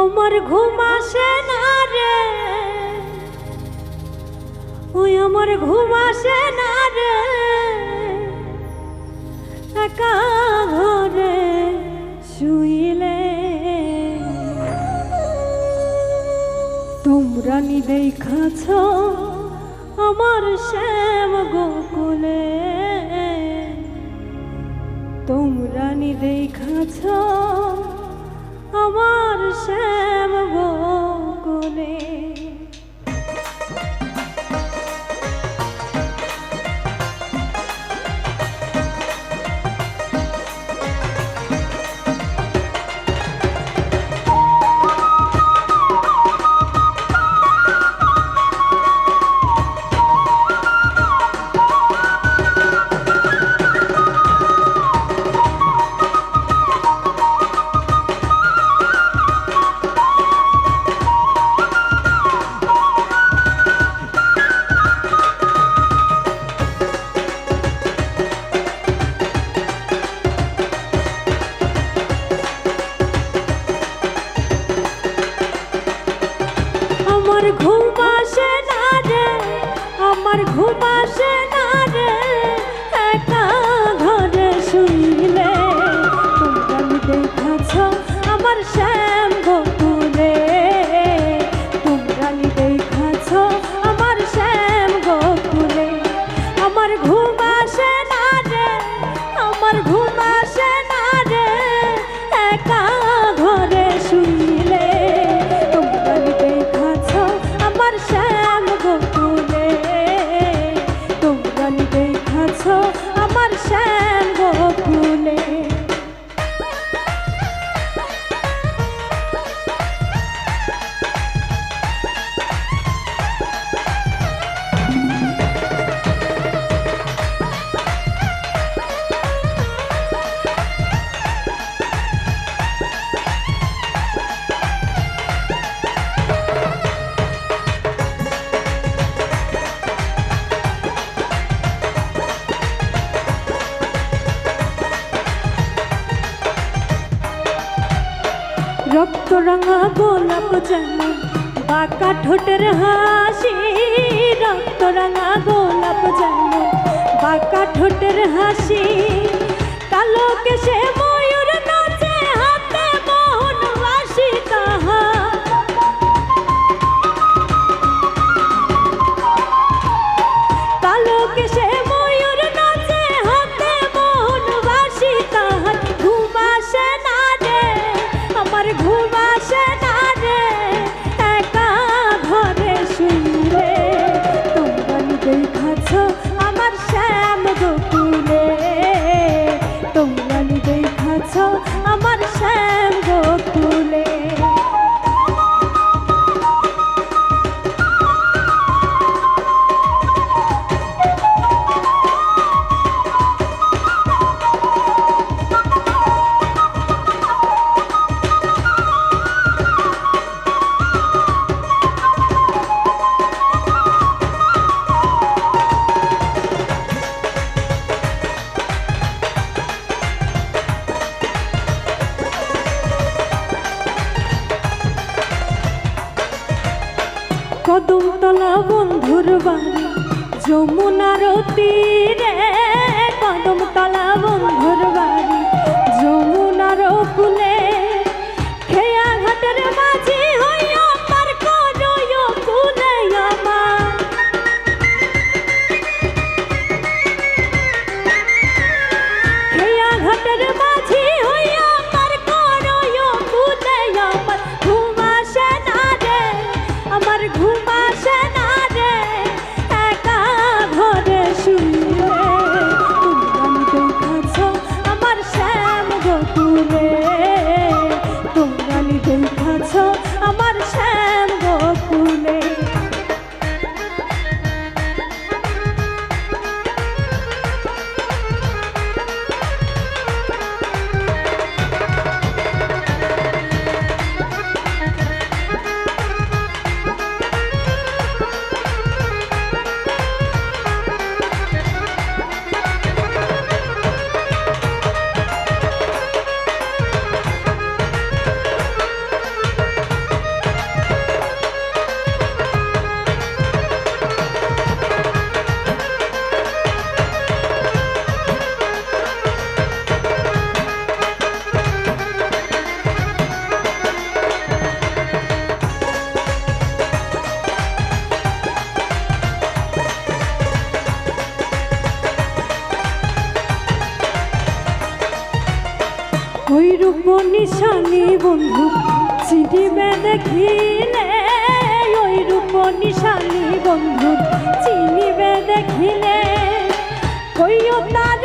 আমার ঘুম আসে না রে। ওই আমার ঘুম আসে না রে। একা ঘরে শুইলে। তোমরা নি দেখাছ আমার শ্যাম গোকুলে। তোমরা নি দেখাছ আমার শ্যাম গোকুলে আমার শ্যাম গোকুলে। তোমরা দেখাছ আমার শ্যাম গোকুলে। আমার ঘুম আসে না রে আমার ঘুম আসে না রে একা ঘরে শুইলে। তোমরা দেখাছ আমার শ্যাম গোকুলে। তোমরা দেখাছ আমার শ্যাম রক্ত রঙা গোলাপ যেমন বাঁকা ঠোঁটের হাসি। রক্ত রঙা গোলাপ যেমন বাঁকা ঠোঁটের হাসি। কালো কেশে কদমতলা বন্ধুর বাড়ি যমুনার তীরে কদমতলা ওই রূপ নিশানি বন্ধু চিনিবে দেখিলে। ওই রূপ নিশানি বন্ধু চিনিবে দেখিলে। কইও তার